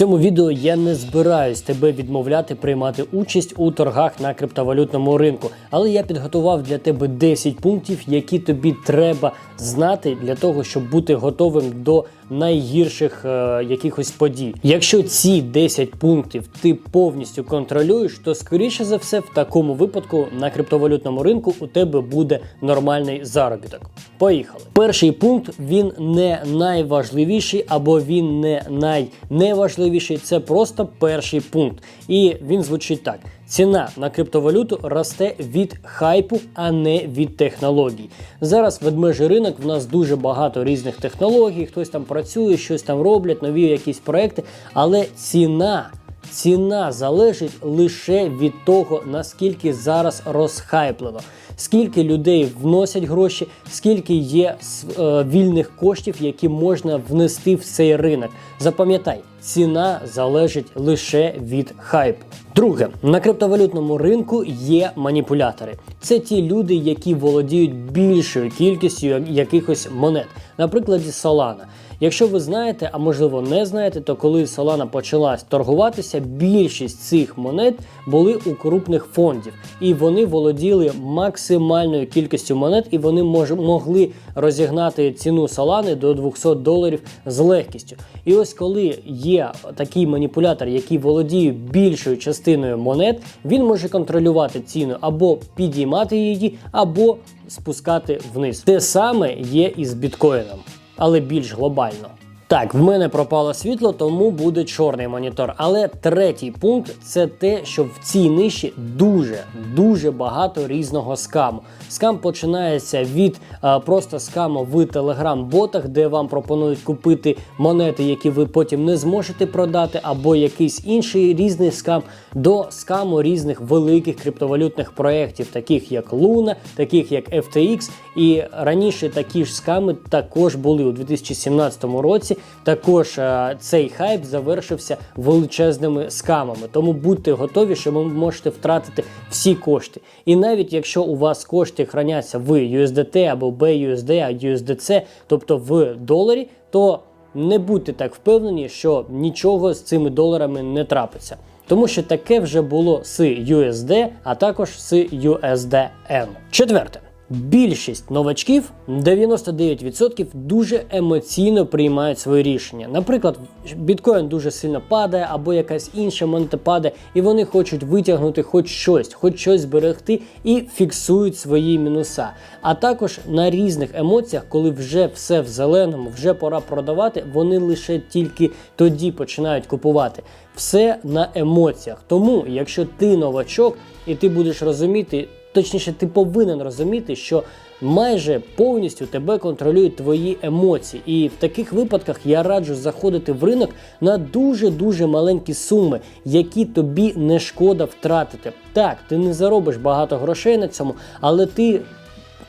цьому відео я не збираюсь тебе відмовляти приймати участь у торгах на криптовалютному ринку, але я підготував для тебе 10 пунктів, які тобі треба знати для того, щоб бути готовим до найгірших е, якихось подій. Якщо ці 10 пунктів ти повністю контролюєш, то скоріше за все в такому випадку на криптовалютному ринку у тебе буде нормальний заробіток. Поїхали. Перший пункт він не найважливіший або він не найневажливіший. Це просто перший пункт. І він звучить так: ціна на криптовалюту росте від хайпу, а не від технологій. Зараз ведмежий ринок в нас дуже багато різних технологій. Хтось там працює, щось там роблять, нові якісь проекти, але ціна. Ціна залежить лише від того, наскільки зараз розхайплено, скільки людей вносять гроші, скільки є е, вільних коштів, які можна внести в цей ринок. Запам'ятай, ціна залежить лише від хайпу. Друге, на криптовалютному ринку є маніпулятори. Це ті люди, які володіють більшою кількістю якихось монет, наприклад, Solana. Якщо ви знаєте, а можливо не знаєте, то коли Solana почала торгуватися, більшість цих монет були у крупних фондів, і вони володіли максимальною кількістю монет, і вони мож, могли розігнати ціну Solana до 200 доларів з легкістю. І ось коли є такий маніпулятор, який володіє більшою частиною монет, він може контролювати ціну або підіймати її, або спускати вниз. Те саме є і з біткоїном але більш глобально. Так, в мене пропало світло, тому буде чорний монітор. Але третій пункт це те, що в цій ниші дуже дуже багато різного скаму. Скам починається від а, просто скаму в телеграм-ботах, де вам пропонують купити монети, які ви потім не зможете продати, або якийсь інший різний скам, до скаму різних великих криптовалютних проєктів, таких як Luna, таких як FTX. І раніше такі ж сками також були у 2017 році. Також е, цей хайп завершився величезними скамами. Тому будьте готові, що ви можете втратити всі кошти. І навіть якщо у вас кошти храняться в USDT або BUSD, USDC, тобто в доларі, то не будьте так впевнені, що нічого з цими доларами не трапиться. Тому що таке вже було з USD, а також з USDN. Четверте. Більшість новачків, 99%, дуже емоційно приймають свої рішення. Наприклад, біткоін дуже сильно падає, або якась інша монета падає, і вони хочуть витягнути хоч щось, хоч щось зберегти і фіксують свої мінуса. А також на різних емоціях, коли вже все в зеленому, вже пора продавати, вони лише тільки тоді починають купувати. Все на емоціях. Тому, якщо ти новачок і ти будеш розуміти. Точніше, ти повинен розуміти, що майже повністю тебе контролюють твої емоції. І в таких випадках я раджу заходити в ринок на дуже-дуже маленькі суми, які тобі не шкода втратити. Так, ти не заробиш багато грошей на цьому, але ти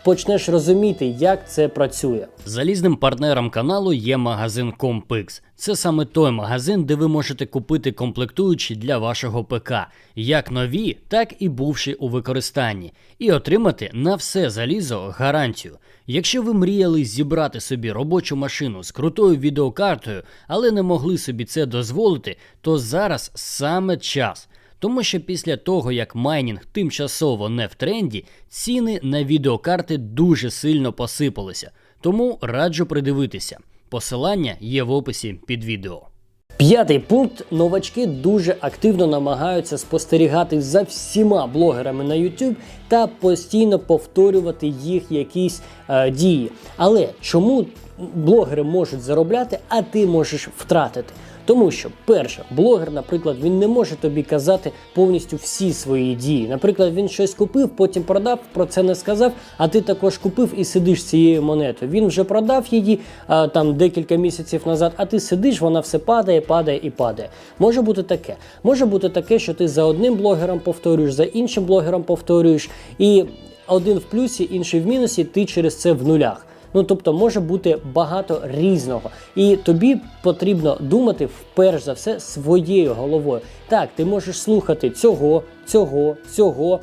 почнеш розуміти, як це працює. Залізним партнером каналу є магазин Compix. Це саме той магазин, де ви можете купити комплектуючі для вашого ПК, як нові, так і бувші у використанні, і отримати на все залізо гарантію. Якщо ви мріяли зібрати собі робочу машину з крутою відеокартою, але не могли собі це дозволити, то зараз саме час. Тому що після того, як майнінг тимчасово не в тренді, ціни на відеокарти дуже сильно посипалися. Тому раджу придивитися. Посилання є в описі під відео. П'ятий пункт. Новачки дуже активно намагаються спостерігати за всіма блогерами на YouTube та постійно повторювати їх якісь е, дії. Але чому блогери можуть заробляти, а ти можеш втратити? Тому що, перше, блогер, наприклад, він не може тобі казати повністю всі свої дії. Наприклад, він щось купив, потім продав, про це не сказав. А ти також купив і сидиш цією монетою. Він вже продав її а, там декілька місяців назад, а ти сидиш, вона все падає, падає і падає. Може бути таке. Може бути таке, що ти за одним блогером повторюєш, за іншим блогером повторюєш, і один в плюсі, інший в мінусі, ти через це в нулях. Ну тобто може бути багато різного, і тобі потрібно думати вперш за все своєю головою. Так, ти можеш слухати цього, цього, цього.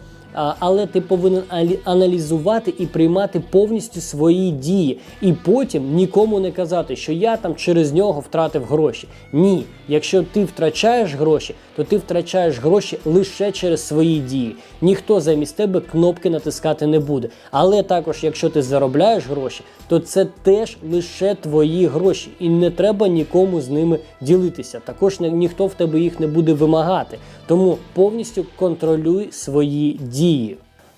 Але ти повинен аналізувати і приймати повністю свої дії, і потім нікому не казати, що я там через нього втратив гроші. Ні, якщо ти втрачаєш гроші, то ти втрачаєш гроші лише через свої дії. Ніхто замість тебе кнопки натискати не буде. Але також, якщо ти заробляєш гроші, то це теж лише твої гроші, і не треба нікому з ними ділитися. Також ні- ніхто в тебе їх не буде вимагати. Тому повністю контролюй свої дії.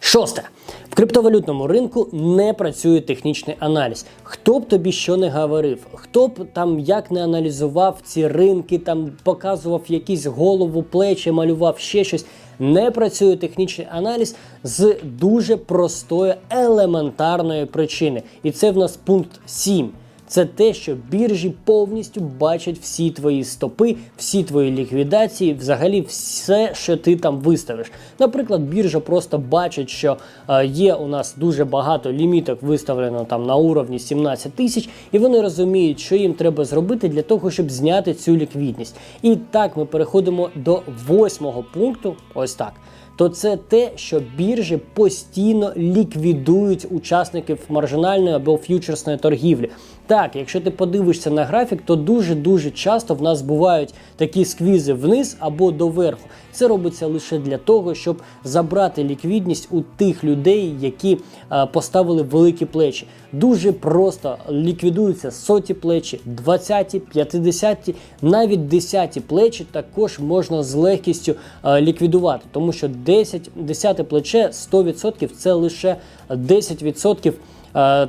Шосте. В криптовалютному ринку не працює технічний аналіз. Хто б тобі що не говорив, хто б там як не аналізував ці ринки, там показував якісь голову, плечі, малював ще щось. Не працює технічний аналіз з дуже простої елементарної причини. І це в нас пункт 7. Це те, що біржі повністю бачать всі твої стопи, всі твої ліквідації, взагалі все, що ти там виставиш. Наприклад, біржа просто бачить, що е, є у нас дуже багато ліміток виставлено там на уровні 17 тисяч, і вони розуміють, що їм треба зробити для того, щоб зняти цю ліквідність. І так ми переходимо до восьмого пункту. Ось так то це те, що біржі постійно ліквідують учасників маржинальної або ф'ючерсної торгівлі. Так, якщо ти подивишся на графік, то дуже-дуже часто в нас бувають такі сквізи вниз або доверху. Це робиться лише для того, щоб забрати ліквідність у тих людей, які е, поставили великі плечі. Дуже просто ліквідуються соті плечі, 20, 50, навіть 10 плечі також можна з легкістю е, ліквідувати, тому що 10, 10 плече 100% це лише 10% е,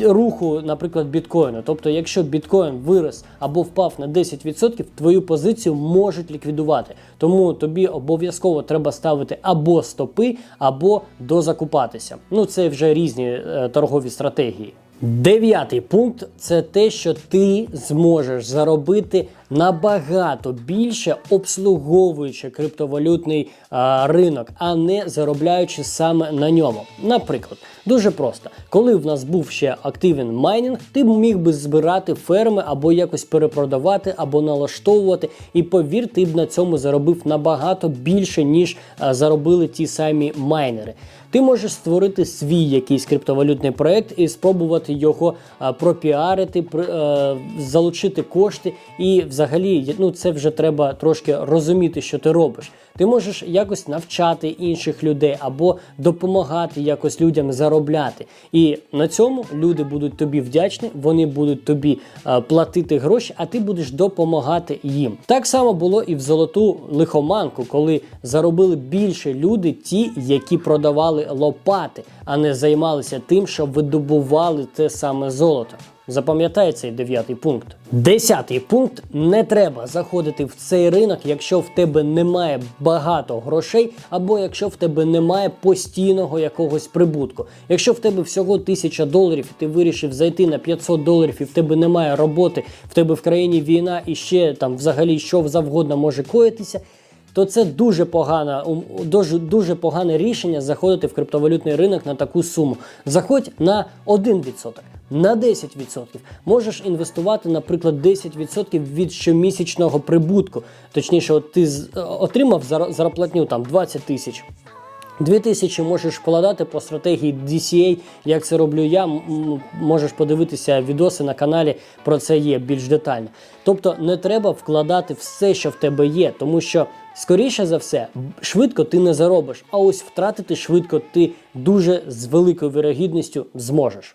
руху, наприклад, біткоїну. Тобто, якщо біткоін вирос або впав на 10%, твою позицію можуть ліквідувати. Тому тобі обов'язково треба ставити або стопи, або дозакупатися. Ну це вже різні е, торгові стратегії. Дев'ятий пункт це те, що ти зможеш заробити набагато більше, обслуговуючи криптовалютний а, ринок, а не заробляючи саме на ньому. Наприклад, дуже просто, коли в нас був ще активен майнінг, ти міг би збирати ферми або якось перепродавати, або налаштовувати. І повір, ти б на цьому заробив набагато більше, ніж а, заробили ті самі майнери. Ти можеш створити свій якийсь криптовалютний проект і спробувати його пропіарити, е, залучити кошти. І взагалі, ну це вже треба трошки розуміти, що ти робиш. Ти можеш якось навчати інших людей або допомагати якось людям заробляти. І на цьому люди будуть тобі вдячні, вони будуть тобі е, платити гроші, а ти будеш допомагати їм. Так само було і в золоту лихоманку, коли заробили більше люди, ті, які продавали лопати, а не займалися тим, що видобували те саме золото. Запам'ятай цей дев'ятий пункт. Десятий пункт: не треба заходити в цей ринок, якщо в тебе немає багато грошей, або якщо в тебе немає постійного якогось прибутку. Якщо в тебе всього тисяча доларів, і ти вирішив зайти на 500 доларів, і в тебе немає роботи, в тебе в країні війна і ще там взагалі що завгодно може коїтися то це дуже погана, дуже, дуже погане рішення заходити в криптовалютний ринок на таку суму. Заходь на 1%, на 10%. Можеш інвестувати, наприклад, 10% від щомісячного прибутку. Точніше, от ти отримав зарплатню там 20 тисяч. 2000 можеш вкладати по стратегії DCA, як це роблю я. Можеш подивитися відоси на каналі, про це є більш детально. Тобто не треба вкладати все, що в тебе є, тому що, скоріше за все, швидко ти не заробиш, а ось втратити швидко ти дуже з великою вірогідністю зможеш.